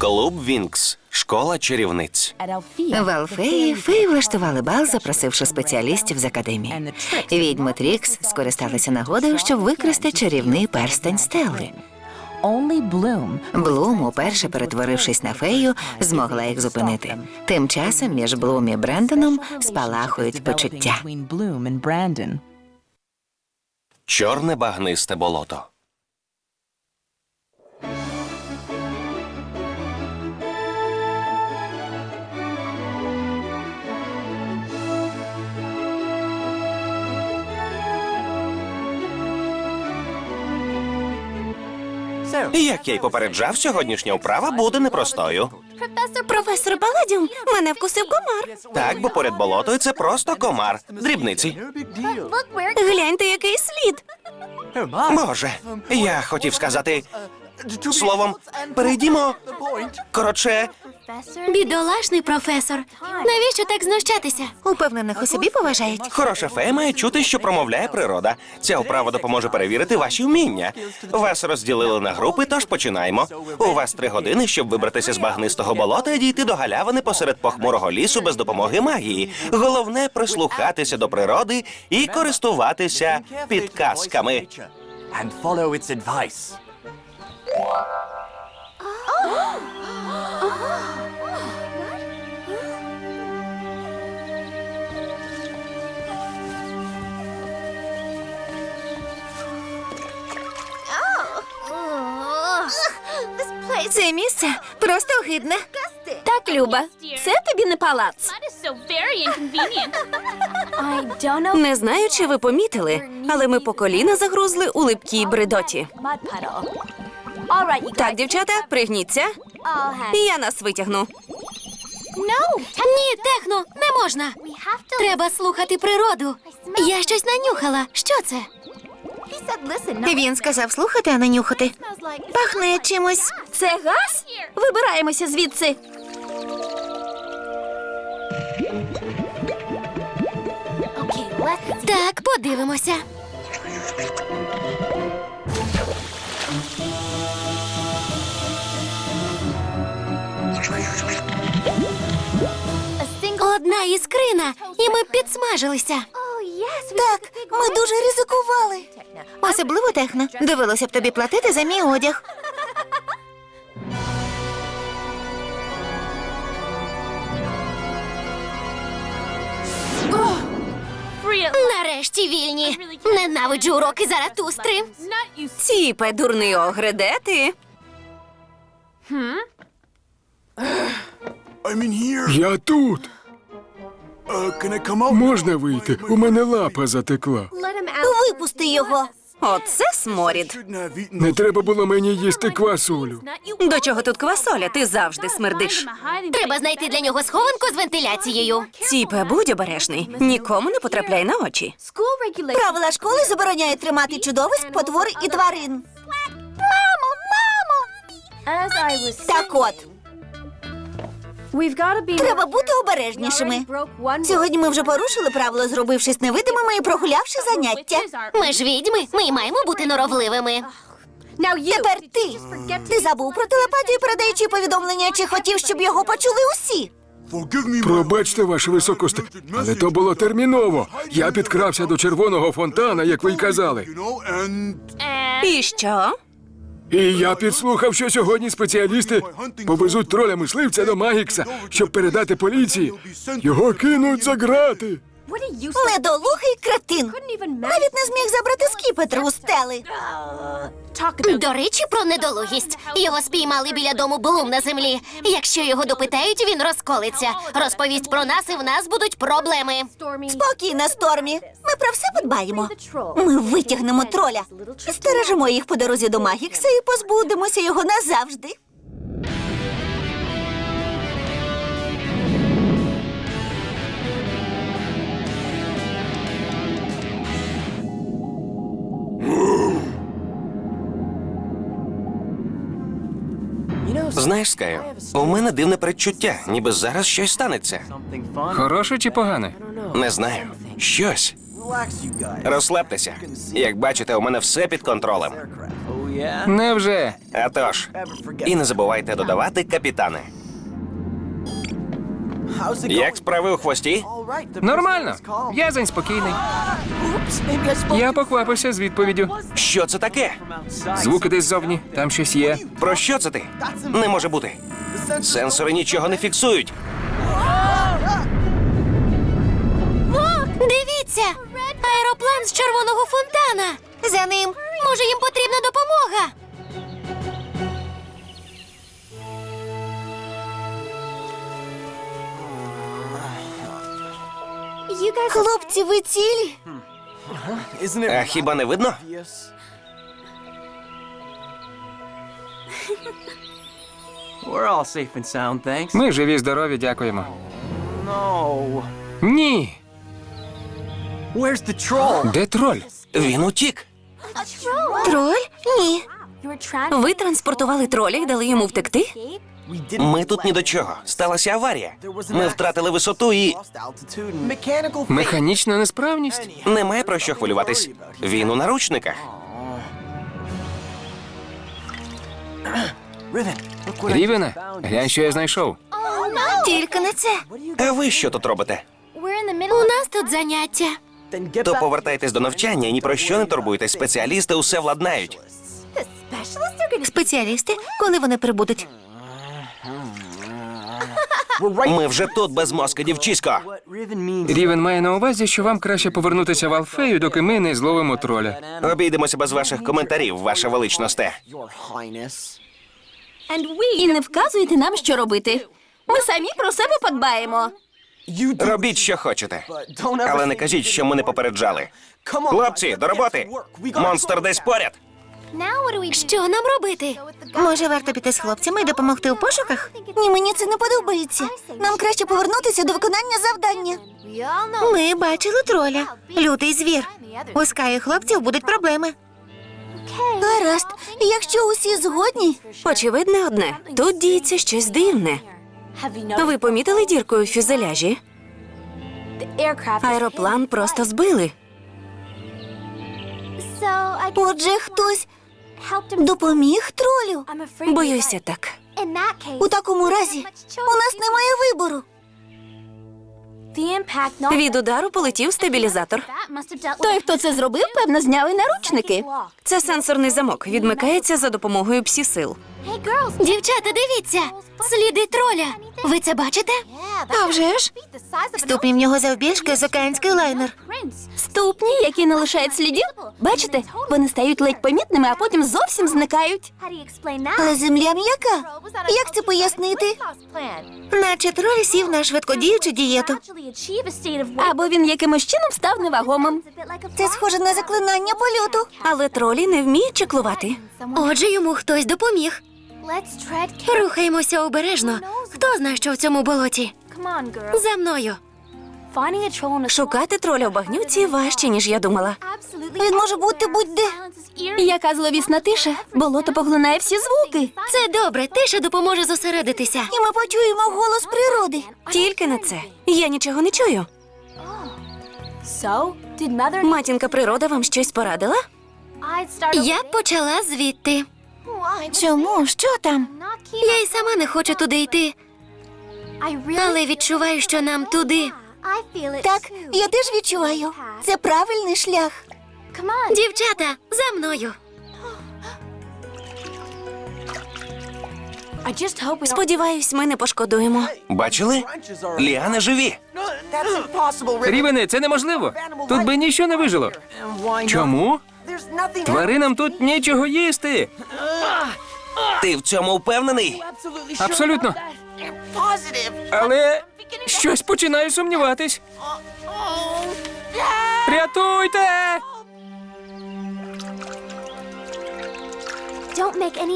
Клуб Вінкс. Школа чарівниць. В Алфеї феї влаштували бал, запросивши спеціалістів з академії. Відьми Трікс скористалися нагодою, щоб викрасти чарівний перстень Стелли. Блум, уперше перетворившись на фею, змогла їх зупинити. Тим часом між Блум і Брендоном спалахують почуття. Чорне багнисте болото. Як я й попереджав, сьогоднішня вправа буде непростою. Професор Баладіум, мене вкусив комар. Так, бо поряд болотою це просто комар. Дрібниці. Гляньте, який слід. Боже, я хотів сказати словом, перейдімо. Коротше, Бідолашний професор. Навіщо так знущатися? Упевнених у собі поважають. Хороша фея має чути, що промовляє природа. Ця вправа допоможе перевірити ваші вміння. Вас розділили на групи, тож починаємо. У вас три години, щоб вибратися з багнистого болота і дійти до галявини посеред похмурого лісу без допомоги магії. Головне прислухатися до природи і користуватися підказками. And follow its advice. Це місце просто огидне. Так, Люба, це тобі не палац. Не знаю, чи ви помітили, але ми по коліна загрузли у липкій бредоті. Так, дівчата, пригніться. Я нас витягну. Ні, техно, не можна. Треба слухати природу. Я щось нанюхала. Що це? Він сказав слухати, а не нюхати. Пахне чимось. Це газ? Вибираємося звідси. Так, подивимося. Одна іскрина, і ми підсмажилися. Так, ми дуже ризикували. Особливо техно. Довелося б тобі платити за мій одяг. Нарешті вільні. Ненавиджу уроки Заратустри. Ціпе, дурний огре, де ти? Я тут. Можна вийти? У мене лапа затекла. Випусти його. Оце сморід. Не треба було мені їсти квасолю. До чого тут квасоля? Ти завжди смердиш. Треба знайти для нього схованку з вентиляцією. Ціпе, будь обережний. Нікому не потрапляй на очі. Правила школи забороняють тримати чудовиськ, потвор і тварин. I was Так от, треба бути обережнішими. Сьогодні ми вже порушили правила, зробившись невидимими і прогулявши заняття. Ми ж відьми, ми маємо бути норовливими. Тепер ти. Ти забув про телепатію, передаючи повідомлення, чи хотів, щоб його почули усі. Пробачте, ваше високосте, але то було терміново. Я підкрався до червоного фонтана, як ви й казали. І що? І я підслухав, що сьогодні спеціалісти повезуть троля мисливця до Магікса, щоб передати поліції. Його кинуть за грати. Недолугий кретин. Навіть не зміг забрати скіпетр у стели. Talk До речі, про недолугість. Його спіймали біля дому Блум на землі. Якщо його допитають, він розколиться. Розповість про нас, і в нас будуть проблеми. Спокійно, Стормі. Ми про все подбаємо. Ми витягнемо троля. Стережемо їх по дорозі до Магікса і позбудемося його назавжди. Знаєш, Скаю, у мене дивне передчуття, ніби зараз щось станеться. Хороше чи погане? Не знаю. Щось. Розслабтеся. Як бачите, у мене все під контролем. Невже? А тож, і не забувайте додавати капітани. Як справи у хвості? Нормально. В'язень спокійний. Я поквапився з відповіддю. Що це таке? Звуки десь ззовні, там щось є. Про що це ти? Не може бути. Сенсори нічого не фіксують. Дивіться! Аероплан з червоного фонтана. За ним. Може, їм потрібна допомога. Хлопці, ви цілі? А хіба не видно? We're all safe and sound, thanks. Ми живі, здорові, дякуємо. Ні. Де троль? Він утік. Троль? Ні. Ви транспортували троля і дали йому втекти? Ми тут ні до чого. Сталася аварія. Ми втратили висоту і. Механічна несправність? немає про що хвилюватись. Він у наручниках. Рівене, глянь, що я знайшов. Тільки не це. А ви що тут робите? У нас тут заняття. То повертайтесь до навчання і ні про що не турбуйтесь. Спеціалісти усе владнають. Спеціалісти, коли вони прибудуть? Ми вже тут без мозка, дівчисько. Рівен має на увазі, що вам краще повернутися в Алфею, доки ми не зловимо троля. Обійдемося без ваших коментарів, ваша величносте. І не вказуйте нам, що робити. Ми самі про себе подбаємо. Робіть, що хочете. Але не кажіть, що ми не попереджали. Хлопці, до роботи! Монстр десь поряд. Now what do we do? Що нам робити? Може, варто піти з хлопцями і допомогти у пошуках? Ні, мені це не подобається. Нам краще повернутися до виконання завдання. Ми бачили троля. Лютий звір. У Скай хлопців будуть проблеми. Гаразд, якщо усі згодні. Очевидне одне. Тут діється щось дивне. Ви помітили дірку у фюзеляжі? Аероплан просто збили. Отже, хтось. Допоміг тролю. Боюся так. У такому разі у нас немає вибору. Від удару полетів стабілізатор. Той, хто це зробив, певно, зняли наручники. Це сенсорний замок. Відмикається за допомогою псі-сил. Hey. Дівчата, дивіться! Сліди троля. Ви це бачите? А вже ж. Ступні в нього завбільшки з океанський лайнер. Ступні, які не лишають слідів. Бачите, вони стають ледь помітними, а потім зовсім зникають. Але земля м'яка. Як це пояснити? Наче троль сів на швидкодіючу дієту. Або він якимось чином став невагомим. Це схоже на заклинання польоту. Але тролі не вміють чеклувати. Отже, йому хтось допоміг. Рухаємося обережно. Хто знає, що в цьому болоті? За мною. Шукати троля в багнюці важче, ніж я думала. Він може бути будь-де. Яка зловісна тиша? Болото поглинає всі звуки. Це добре, тиша допоможе зосередитися. І ми почуємо голос природи. Тільки не це. Я нічого не чую. Матінка природа вам щось порадила? Я почала звідти. Чому? Що там? Я й сама не хочу туди йти, але відчуваю, що нам туди. Так, я теж відчуваю. Це правильний шлях. Дівчата, за мною. Сподіваюсь, ми не пошкодуємо. Бачили? Ліани живі. Рівене, це неможливо. Тут би нічого не вижило. Чому? Тваринам тут нічого їсти. Ти в цьому впевнений? Абсолютно. Але щось починаю сумніватись. Рятуйте!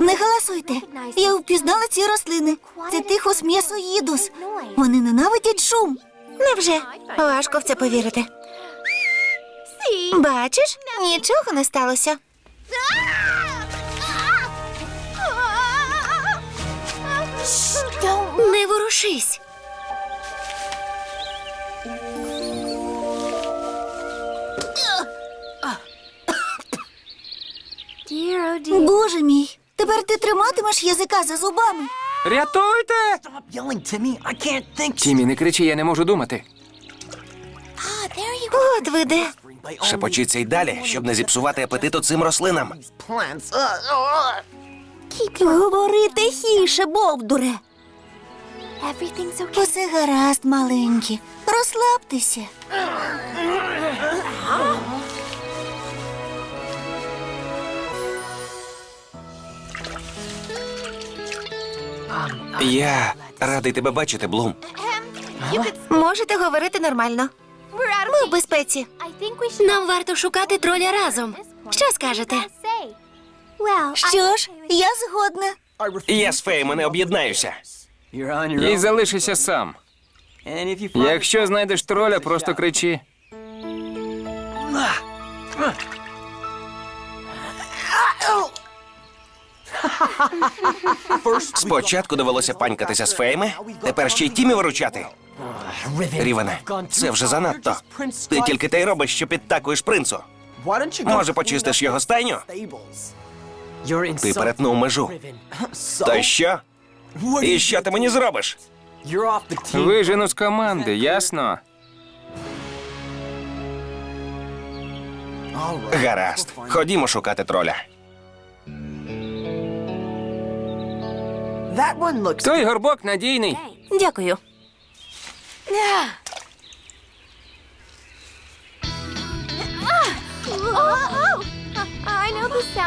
Не галасуйте. Я впізнала ці рослини. Це тихос м'ясоїдус. Вони ненавидять шум. Невже? Важко в це повірити. Бачиш, нічого не сталося. Не ворушись. Боже мій, тепер ти триматимеш язика за зубами. Рятуйте! Тімі, не кричи, я не можу думати. От ви де. Шепочіться й далі, щоб не зіпсувати апетиту цим рослинам. Говори тихіше, бовдуре. Усе гаразд, маленькі. Розслабтеся. Я радий тебе бачити, Блум. Можете говорити нормально. We're out Ми в безпеці. I think we should Нам варто шукати троля разом. Що скажете? Що ж, я згодна. Я з феями не об'єднаюся. І залишися сам. Якщо знайдеш троля, просто кричи. Спочатку довелося панькатися з феями, тепер ще й тімі виручати. Рівене, це вже занадто. Ти тільки те й робиш, що підтакуєш принцу. Може, почистиш його стайню? Ти перетнув межу. То що? І що ти мені зробиш? Вижену з команди, ясно? Гаразд, ходімо шукати троля. Той горбок надійний. Дякую.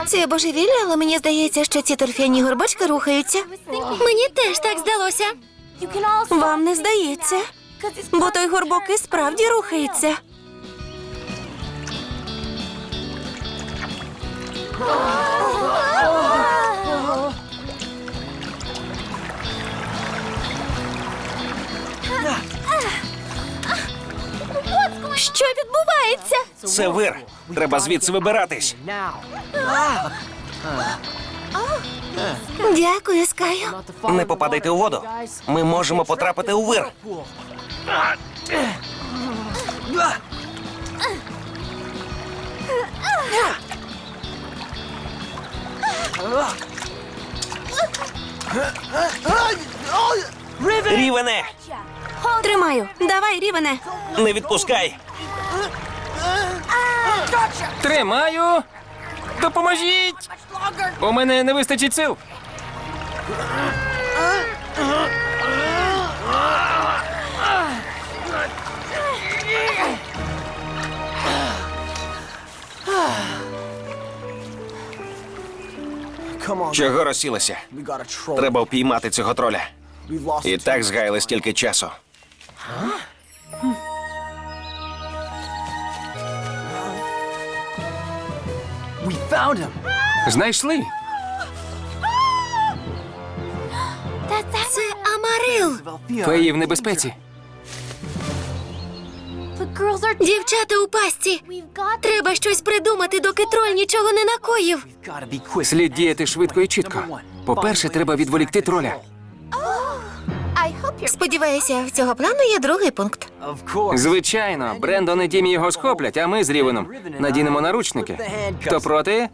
Це божевілля, але мені здається, що ці торфяні горбочки рухаються. Мені теж так здалося. Вам не здається, бо той горбок і справді рухається. Що відбувається? Це вир. Треба звідси вибиратись. Дякую, Скаю. Не попадайте у воду. Ми можемо потрапити у вир. Рівене, Тримаю. Давай, рівене. не відпускай. Тримаю. Допоможіть! У мене не вистачить сил. Чого troll. Треба впіймати цього троля. І так згаяли стільки часу. We found him. Знайшли. Це Амарил. Феї в небезпеці. Дівчата у got. Треба щось придумати, доки троль нічого не накоїв. Слід діяти швидко і чітко. По-перше, треба відволікти троля. Сподіваюся, в цього плану є другий пункт. Звичайно, Брендон і Тімі його схоплять, а ми з Рівеном надінемо наручники. Хто проти?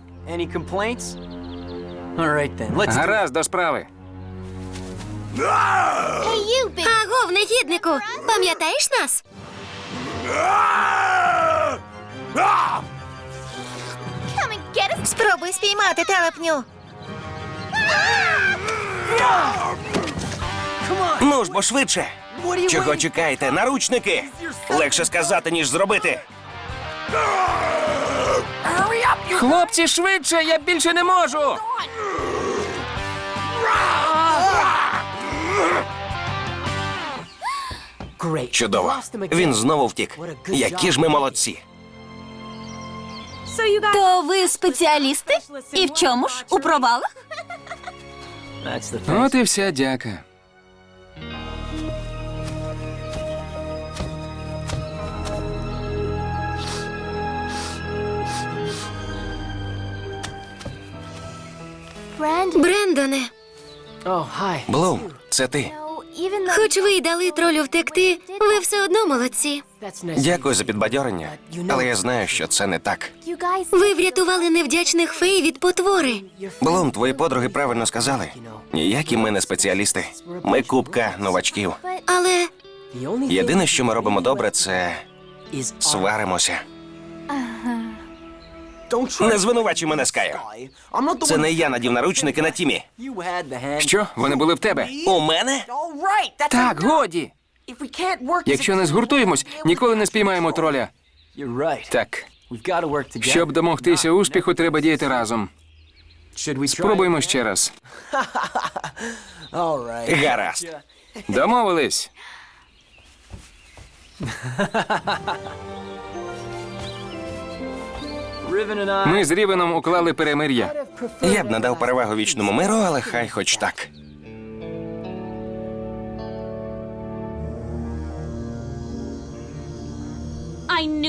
Гаразд до справи. Агов, негіднику, пам'ятаєш нас? Спробуй спіймати телепню. Ну ж бо швидше. Чого чекаєте? Наручники! Легше сказати, ніж зробити. Хлопці, швидше, я більше не можу. Чудово. Він знову втік. Які ж ми молодці. То ви спеціалісти? І в чому ж? У провалах? От і вся дяка. Брендоне, Oh. Блум, це ти. No, even though хоч ви й дали тролю втекти, ви все одно молодці. Дякую за підбадьорення. Але я знаю, що це не так. Ви врятували невдячних фей від потвори. Блум, твої подруги правильно сказали. Ніякі ми не спеціалісти. Ми купка новачків. Але The only thing Єдине, що ми робимо добре, це is сваримося. Не звинувачуй мене, the Це не я надів наручники на тімі. Що, вони були в тебе? У мене? Так, годі. Якщо не згуртуємось, ніколи не спіймаємо троля. Так, щоб домогтися успіху, треба діяти разом. Спробуємо ще раз. Гаразд. Домовились. Ми з Рівеном уклали перемир'я. Я б надав перевагу вічному миру, але хай хоч так.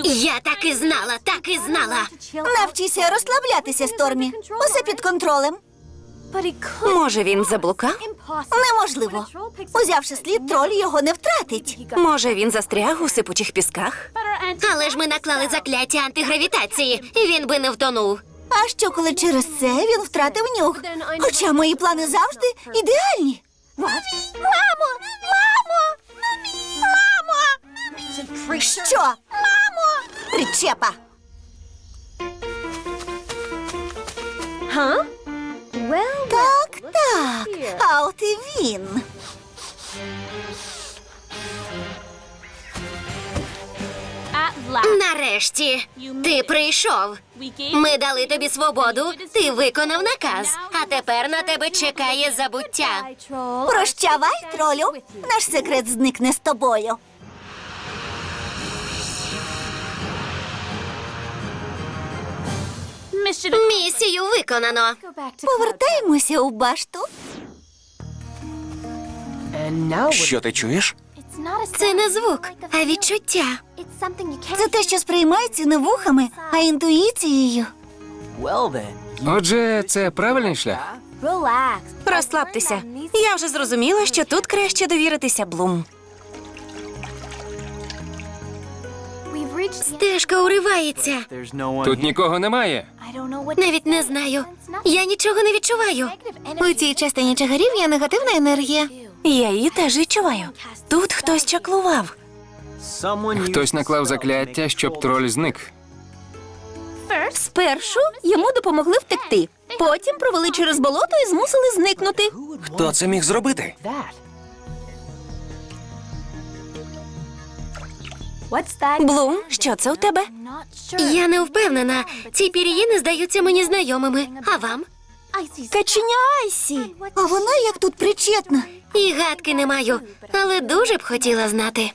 я так і знала, так і знала. Навчися розслаблятися, Стормі. Усе під контролем. Може, він заблукав? Неможливо. Узявши слід, троль його не втратить. Може, він застряг у сипучих пісках? Але ж ми наклали закляття антигравітації, і він би не втонув. А що, коли через це він втратив нюх? Хоча мої плани завжди ідеальні. Мамо! Мамо! Мамо! Що? Мамо! Причепа! Well, Так, так. А от і він. Нарешті ти прийшов. Ми дали тобі свободу, ти виконав наказ, а тепер на тебе чекає забуття. Прощавай, тролю. Наш секрет зникне з тобою. Місію виконано. Повертаємося у башту. Що ти чуєш? Це не звук, а відчуття. Це те, що сприймається не вухами, а інтуїцією. Отже, це правильний шлях. Розслабтеся. Я вже зрозуміла, що тут краще довіритися Блум. Стежка уривається. Тут нікого немає. Навіть не знаю. Я нічого не відчуваю. У цій частині чагарів є негативна енергія. Я її теж відчуваю. Тут хтось чаклував. Хтось наклав закляття, щоб троль зник. Спершу йому допомогли втекти. Потім провели через болото і змусили зникнути. Хто це міг зробити? Блум, що це у тебе? Я не впевнена. Ці пір'їни здаються мені знайомими. А вам? Каченя Айсі. А вона як тут причетна. І гадки не маю, але дуже б хотіла знати.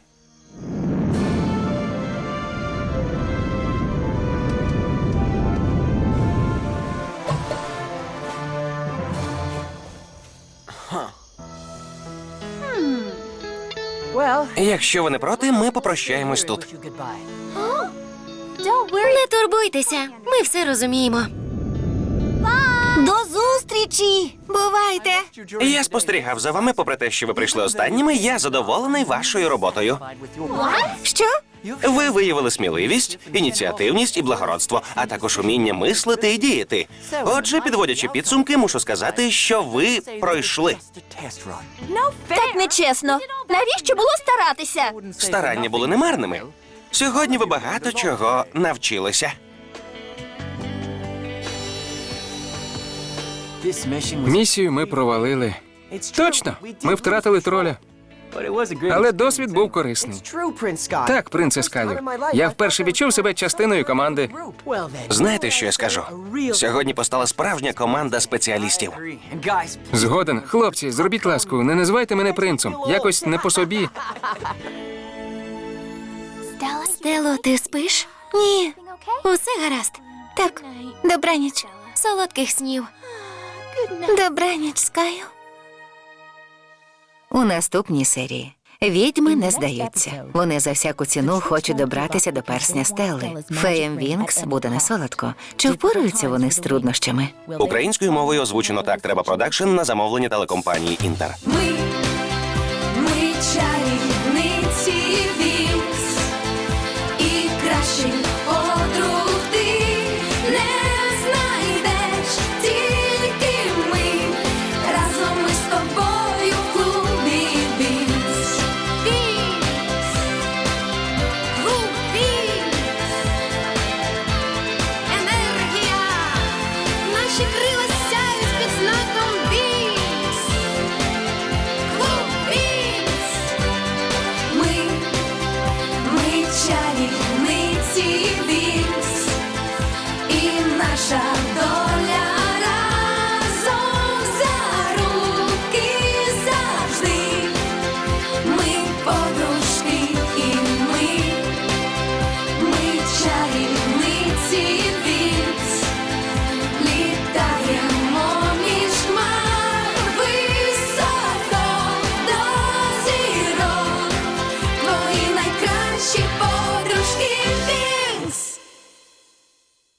Якщо ви не проти, ми попрощаємось тут. Не турбуйтеся, ми все розуміємо. До зустрічі! Бувайте! Я спостерігав за вами, попри те, що ви прийшли останніми. Я задоволений вашою роботою. Що? Ви виявили сміливість, ініціативність і благородство, а також уміння мислити і діяти. Отже, підводячи підсумки, мушу сказати, що ви пройшли. Так нечесно. Навіщо було старатися? Старання були немарними. Сьогодні ви багато чого навчилися. Місію ми провалили. Точно, ми втратили троля. But it was a great Але досвід був корисний. Так, принце Скаю. Я вперше відчув себе частиною команди. Знаєте, що я скажу? Сьогодні постала справжня команда спеціалістів. Згоден, хлопці, зробіть ласку, не називайте мене принцем. Якось не по собі. Стело, ти спиш? Ні. Усе гаразд. Так, добраніч. Солодких снів. Добраніч, Скаю. У наступній серії відьми не здаються. Вони за всяку ціну хочуть добратися до персня стели. Феєм Вінкс буде не солодко. Чи впораються вони з труднощами? Українською мовою озвучено так треба продакшн на замовлення телекомпанії Інтер. Ми, ми чарівниці